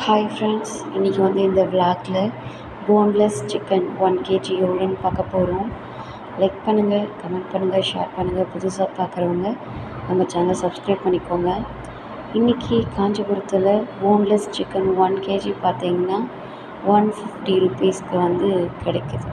Hi friends இன்றைக்கி வந்து இந்த விளாக்ல போன்லெஸ் சிக்கன் ஒன் கேஜி எவ்வளோன்னு பார்க்க போகிறோம் லைக் பண்ணுங்கள் கமெண்ட் பண்ணுங்கள் ஷேர் பண்ணுங்கள் புதுசாக பார்க்குறவங்க நம்ம சேனலை சப்ஸ்கிரைப் பண்ணிக்கோங்க. இன்றைக்கி காஞ்சிபுரத்தில் போன்லெஸ் சிக்கன் ஒன் கேஜி பார்த்தீங்கன்னா ஒன் ஃபிஃப்டி ருபீஸ்க்கு வந்து கிடைக்குது.